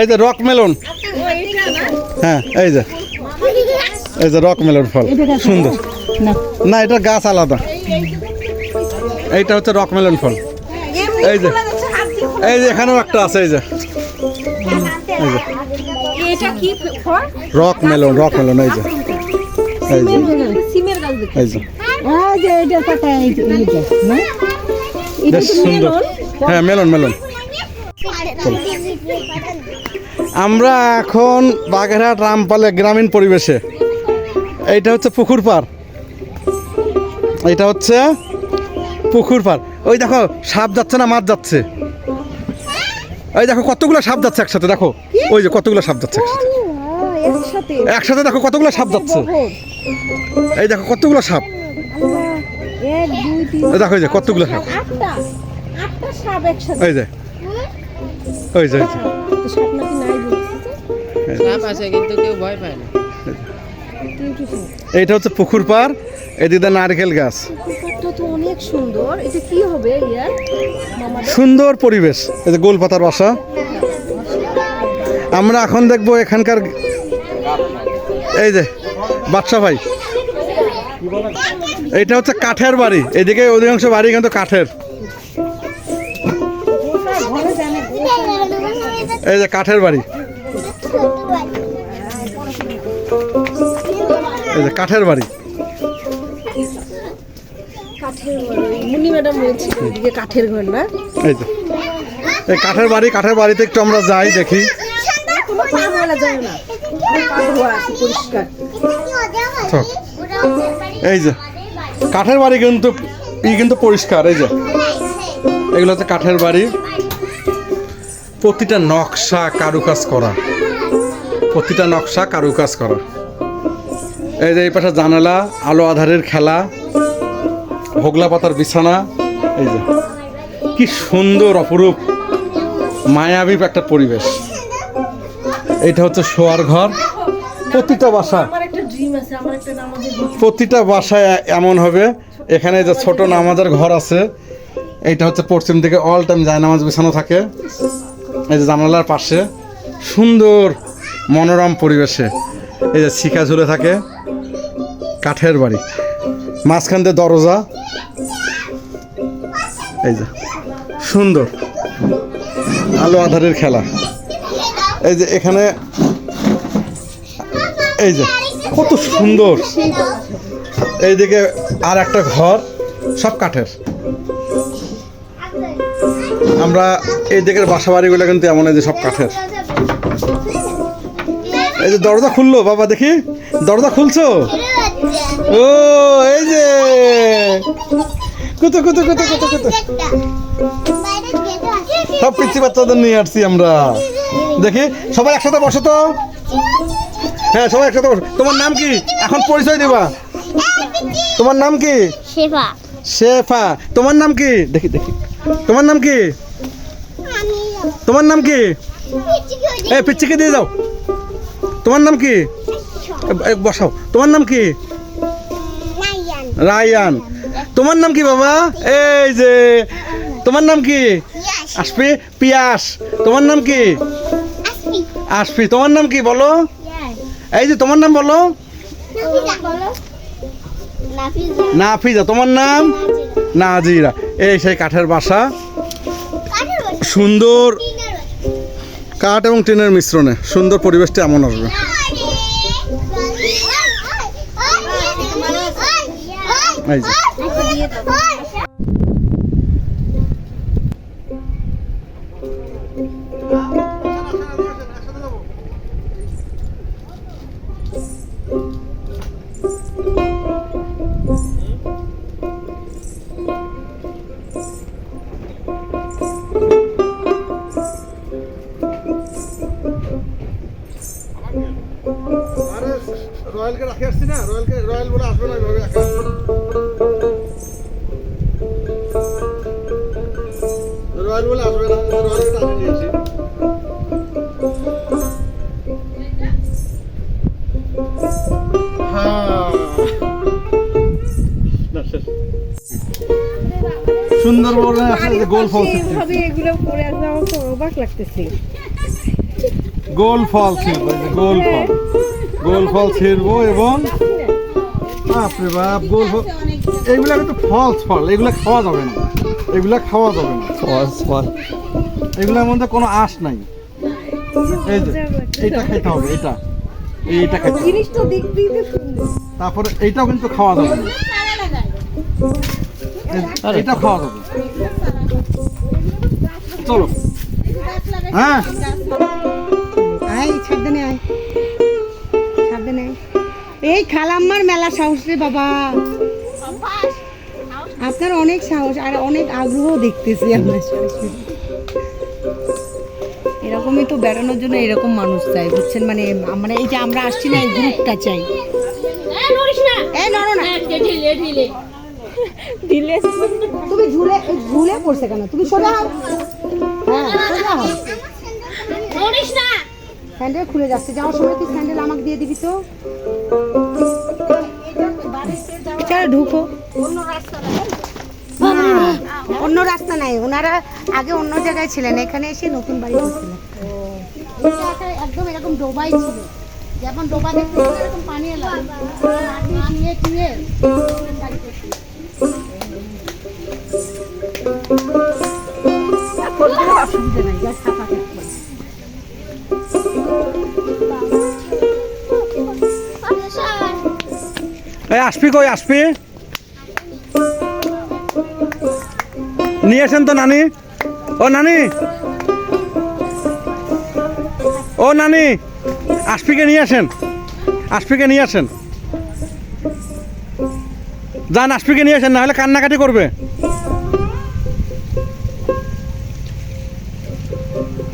এই যে rock melon. হ্যাঁ এই যে। এই যে রক মেলন ফল। সুন্দর। না এটা গাছ আলাদা। এইটা হচ্ছে রক মেলন ফল। এই যে। এই যে এখানেও একটা আছে এই যে। এটা কি ফল? রক মেলন রক মেলন এই যে। এই যে। সিমের গাছ দেখি এই যে। হ্যাঁ যে বেশ সুন্দর। হ্যাঁ মেলন মেলন। আমরা এখন বাগেরহাট রামপালে গ্রামীণ পরিবেশে। এইটা হচ্ছে পুকুর পার এটা হচ্ছে পুকুর পার ওই দেখো সাপ যাচ্ছে না মাছ যাচ্ছে? এই দেখো কতগুলো সাপ যাচ্ছে একসাথে দেখো। ওই যে কতগুলো সাপ যাচ্ছে একসাথে। একসাথে দেখো কতগুলো সাপ যাচ্ছে? এই দেখো কতগুলো সাপ? এই দেখো এই যে কতগুলো সাপ? ওই যে ওই যে। এইটা হচ্ছে পুকুর পার এদিকে নারকেল গাছ। অনেক সুন্দর এটা কি হবে সুন্দর পরিবেশ এই যে গোলপাতার বাসা। আমরা এখন দেখব এখানকার এই যে বাদশা ভাই। এইটা হচ্ছে কাঠের বাড়ি এদিকে অধিকাংশ বাড়ি কিন্তু কাঠের। এই যে কাঠের বাড়ি। এই যে কাঠের বাড়ি। কাঠের ঘর না? এই যে। এই কাঠের বাড়ি কাঠের বাড়িতে একটু আমরা যাই দেখি। এই যে। কাঠের বাড়ি কিন্তু ই কিন্তু পরিষ্কার এই যে। এগুলো হচ্ছে কাঠের বাড়ি। প্রতিটা নকশা কারুকাজ করা। প্রতিটা নকশা কারুকাজ করা। এই যে এই পাশে জানালা আলো আধারের খেলা হোগলা পাতার বিছানা এই যে। কি সুন্দর অপরূপ মায়াবী একটা পরিবেশ। এইটা হচ্ছে শোয়ার ঘর। প্রতিটা বাসা। প্রতিটা বাসায় এমন হবে এখানে যে ছোট নামাজের ঘর আছে এইটা হচ্ছে পশ্চিম দিকে অল টাইম যায় নামাজ বিছানো থাকে। এই যে জানালার পাশে সুন্দর মনোরম পরিবেশে এই যে শিকা ঝুলে থাকে কাঠের বাড়ি। মাঝখান দিয়ে দরজা। এই যে সুন্দর আলো আধারের খেলা। এই যে এখানে এই যে কত সুন্দর। এইদিকে আর একটা ঘর, সব কাঠের। আমরা এই দিকের বাসা বাড়িগুলো কিন্তু এমন এই যে সব কাঠের। এই যে দরজা খুললো বাবা দেখি। দরজা খুলছো? ও এই যে। কত কত কত কত কত। সব পিচ্ছি বাচ্চাদের নিয়ে আসছি আমরা। দেখি সবাই একসাথে বসো তো। হ্যাঁ সবাই একসাথে বসো। তোমার নাম কি? এখন পরিচয় দিবা। তোমার নাম কি? সেবা শেফা। তোমার নাম কি? দেখি দেখি। তোমার নাম কি? তোমার নাম কি? এই পিচ্ছিকে দিয়ে যাও। তোমার নাম কি? এ- এ, বসাও। তোমার নাম কি? রায়ান। তোমার নাম কি বাবা? এই যে। তোমার নাম কি? আসপি পিয়াস। তোমার নাম কি? আসপি তোমার নাম কি বলো? এই যে তোমার নাম বলো। নাফিজা। তোমার নাম? নাজিরা। এই সেই কাঠের বাসা। সুন্দর কাঠ এবং টিনের মিশ্রণে সুন্দর পরিবেশটা এমন আসবে। এই যে। বলে আসবে না রয়্যাল বলে আসবে না রয়্যালকে টানে নিয়েছি। না, শেষ। সুন্দরবনে আসলে গোল ফল এইভাবে এগুলো পরে আসলে আমার তো অবাক লাগতেছে। গোল ফল ছিড়বো গোল ফল। গোল ফল ছিড়বো এবং বাপরে বাপ গোল এগুলা কিন্তু ফলস ফল এগুলা খাওয়া যাবে না। এগুলা খাওয়া যাবে না। ফলস ফল। এগুলোর মধ্যে কোনো আঁশ নাই। এই যে এইটা খেতে হবে এটা এইটা খেতে জিনিসটা তারপরে এইটাও কিন্তু খাওয়া যাবে না। এইটা খাওয়া যাবে। চলো। হ্যাঁ? আয় সাবধানে আয়। সাবধানে আয়। এই খালাম্মার মেলা সাহস রে বাবা। আপনার অনেক সাহস আর অনেক আগ্রহ দেখতেছি আমরা সরাসরি। এরকমই তো বেড়ানোর জন্য এরকম মানুষ চাই বুঝছেন? মানে আমরা এই যে আমরা আসছি না এই গ্রুপটা চাই। তুমি ঝুলে ঝুলে পড়ছে কেন? তুমি সোজা হও। হ্যাঁ সোজা হও। স্যান্ডেল খুলে যাচ্ছে। যাওয়ার সময় কি স্যান্ডেল আমাকে দিয়ে দিবি তো? চলো ঢুকো। অন্য রাস্তা নাই ওনারা আগে অন্য জায়গায় ছিলেন এখানে এসে নতুন বাড়ি করছিলেন একদম এরকম ডোবাই ছিল। যেমন ডোবা দেখতে এরকম পানি এলাম দিয়ে অসুবিধা নাই এই, আসবি কই, আসবি? নিয়ে আসেন তো নানি। ও নানি। ও, নানি, আসপিকে নিয়ে আসেন। আসপিকে নিয়ে আসেন। যান, আসপিকে নিয়ে আসেন, নাহলে কান্নাকাটি করবে।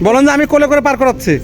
বলেন যে আমি কোলে করে পার করাচ্ছি।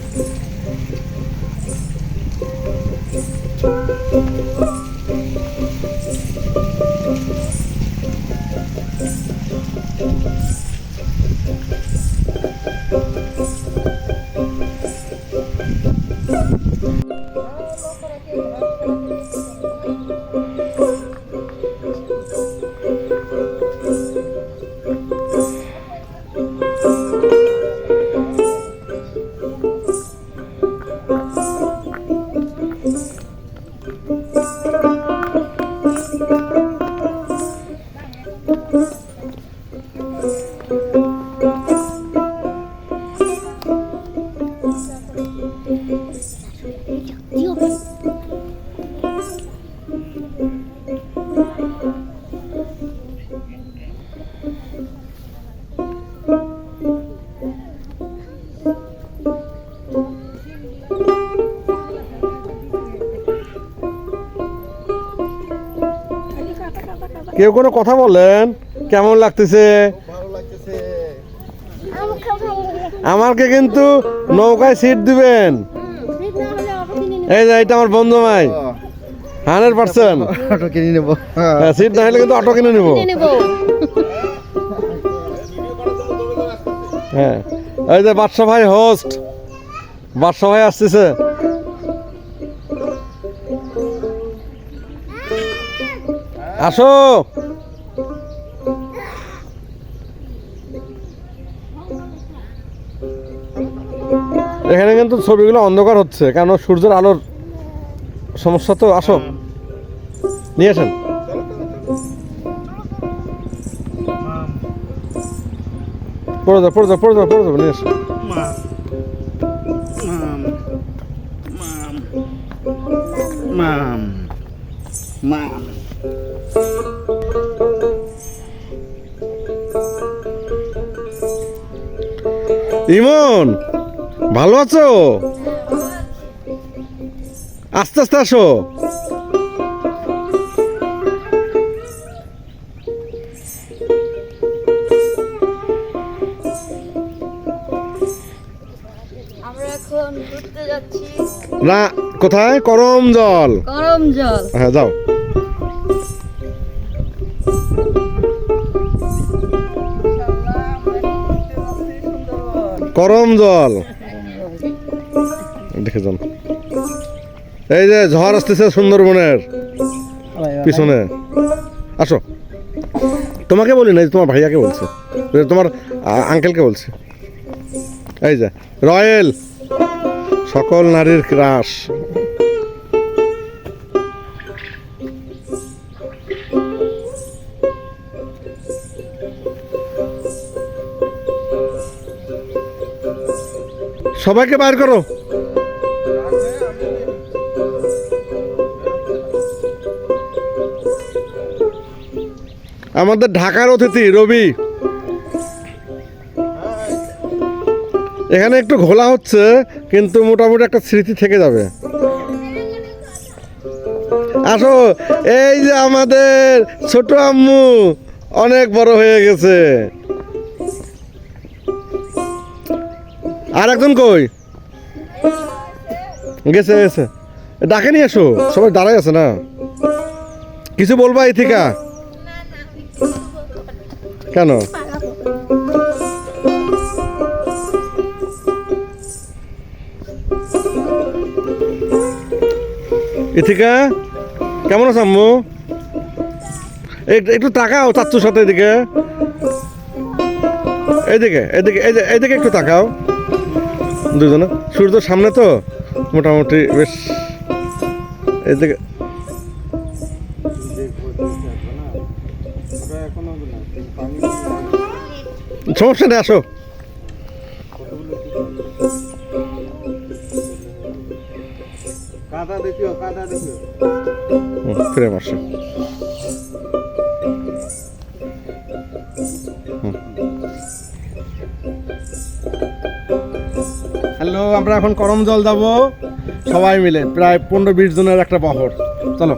কেউ কোনো কথা বলেন? কেমন লাগতেছে? আমাকে কিন্তু নৌকায় সিট দিবেন। এই যে এটা আমার বন্ধু ভাই। Hundred percent. অটো কিনে নেব। সিট না হলে কিন্তু অটো কিনে নিব। হ্যাঁ। এই যে বাদশা ভাই হোস্ট বাদশা ভাই আসতেছে। আসো। এখানে কিন্তু ছবিগুলো অন্ধকার হচ্ছে কারণ সূর্যের আলোর সমস্যা তো? আসো। নিয়ে আসেন। পড়ে যাও পড়ে যাও পড়ে যাও পড়ে যাও, নিয়ে আসেন। মাম মাম। ইমন ভালো আছো? আস্তে আস্তে আসো। না কোথায়? করম জল গরম জল হ্যাঁ যাও। করম জল। দেখে যান। এই যে ঝড় আসতেছে সুন্দরবনের পিছনে। আসো। তোমাকে বলি না তোমার ভাইয়াকে বলছে। তোমার আঙ্কেলকে বলছে। এই যে, রয়েল। সকল নারীর ক্রাশ। সবাইকে বাইর করো। আমাদের ঢাকার অতিথি, রবি। এখানে একটু ঘোলা হচ্ছে, কিন্তু মোটামুটি একটা স্মৃতি থেকে যাবে। আসো, এই যে আমাদের ছোট আম্মু, অনেক বড় হয়ে গেছে। আর একজন কই? গেছে গেছে। ডাকে নিয়ে এসো সবাই দাঁড়াই আছে না? কিছু বলবা ইথিকা কেন? ইথিকা কেমন আছো আম্মু? এক- একটু তাকাও চাচ্চুর সাথে এদিকে। এদিকে এই যে একটু তাকাও। দুজনে। সূর্য সামনে তো মোটামুটি বেশ এদিকে। সমস্যা নেই আসো। কাদা দেখিও কাদা দেখিও। ফিরে আসো। হ্যালো আমরা এখন করম জল যাব সবাই মিলে, প্রায় পনেরো বিশ জনের একটা বহর। চলো।